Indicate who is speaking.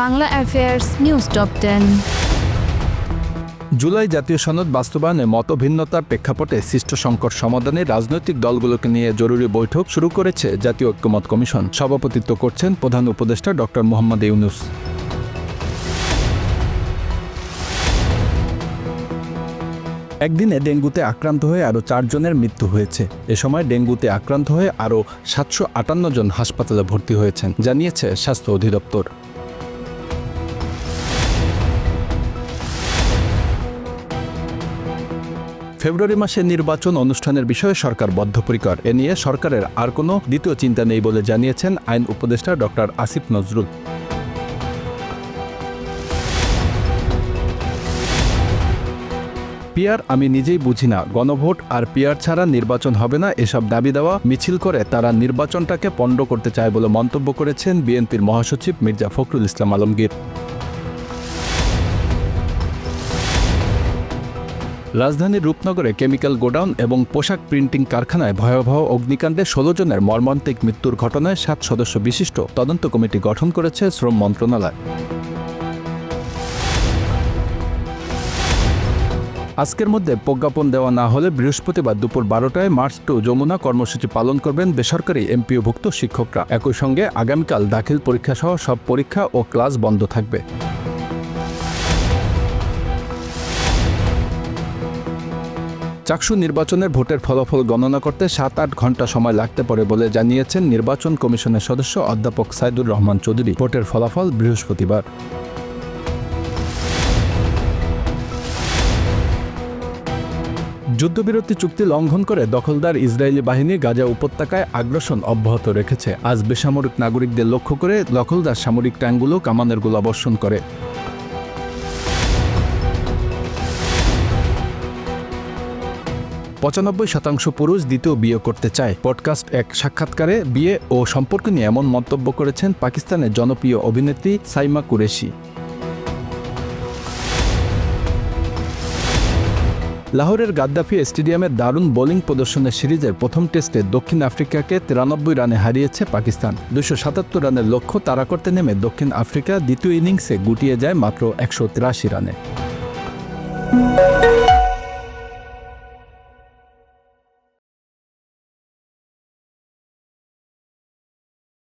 Speaker 1: Bangla affairs news top ten.
Speaker 2: July জাতীয় সনদ বাস্তবায়নে মতভিন্নতার প্রেক্ষাপটে সৃষ্ট সংকট সমাধানে রাজনৈতিক দলগুলোকে নিয়ে জরুরি বৈঠক শুরু করেছে জাতীয় ঐক্যমত কমিশন। সভাপতিত্ব করছেন প্রধান উপদেষ্টা ডক্টর মোহাম্মদ ইউনুস। একদিনে ডেঙ্গুতে আক্রান্ত হয়ে আরও চারজনের মৃত্যু হয়েছে। এ সময় ডেঙ্গুতে আক্রান্ত হয়ে আরও সাতশো আটান্ন জন হাসপাতালে ভর্তি হয়েছেন, জানিয়েছে স্বাস্থ্য অধিদপ্তর। ফেব্রুয়ারি মাসে নির্বাচন অনুষ্ঠানের বিষয়ে সরকার বদ্ধপরিকর। এ নিয়ে সরকারের আর কোনো দ্বিতীয় চিন্তা নেই বলে জানিয়েছেন আইন উপদেষ্টা ডক্টর আসিফ নজরুল। পিয়ার আমি নিজেই বুঝি না। গণভোট আর পিয়ার ছাড়া নির্বাচন হবে না, এসব দাবি দেওয়া মিছিল করে তারা নির্বাচনটাকে পণ্ড করতে চায় বলে মন্তব্য করেছেন বিএনপির মহাসচিব মির্জা ফখরুল ইসলাম আলমগীর। রাজধানীর রূপনগরে কেমিক্যাল গোডাউন এবং পোশাক প্রিন্টিং কারখানায় ভয়াবহ অগ্নিকাণ্ডে ষোলো জনের মর্মান্তিক মৃত্যুর ঘটনায় সাত সদস্য বিশিষ্ট তদন্ত কমিটি গঠন করেছে শ্রম মন্ত্রণালয়। আজকের মধ্যে প্রজ্ঞাপন দেওয়া না হলে বৃহস্পতিবার দুপুর বারোটায় মার্চ টু যমুনা কর্মসূচি পালন করবেন বেসরকারি এমপিওভুক্ত শিক্ষকরা। একই সঙ্গে আগামীকাল দাখিল পরীক্ষা সহ সব পরীক্ষা ও ক্লাস বন্ধ থাকবে। চাকসু নির্বাচনের ভোটের ফলাফল গণনা করতে সাত আট ঘণ্টা সময় লাগতে পারে বলে জানিয়েছেন নির্বাচন কমিশনের সদস্য অধ্যাপক সাইদুর রহমান চৌধুরী। ভোটের ফলাফল বৃহস্পতিবার। যুদ্ধবিরতি চুক্তি লঙ্ঘন করে দখলদার ইসরায়েলি বাহিনী গাজা উপত্যকায় আগ্রাসন অব্যাহত রেখেছে। আজ বেসামরিক নাগরিকদের লক্ষ্য করে দখলদার সামরিক ট্যাঙ্কগুলো কামানের গোলাবর্ষণ করে। পঁচানব্বই শতাংশ পুরুষ দ্বিতীয় বিয়ে করতে চায়। পডকাস্ট এক সাক্ষাৎকারে বিয়ে ও সম্পর্ক নিয়ে এমন মন্তব্য করেছেন পাকিস্তানের জনপ্রিয় অভিনেত্রী সাইমা কুরেশি। লাহোরের গাদ্দাফি স্টেডিয়ামের দারুণ বোলিং প্রদর্শনের সিরিজের প্রথম টেস্টে দক্ষিণ আফ্রিকাকে তিরানব্বই রানে হারিয়েছে পাকিস্তান। দুশো সাতাত্তর রানের লক্ষ্য তাড়া করতে নেমে দক্ষিণ আফ্রিকা দ্বিতীয় ইনিংসে গুটিয়ে যায় মাত্র একশো তিরাশি রানে।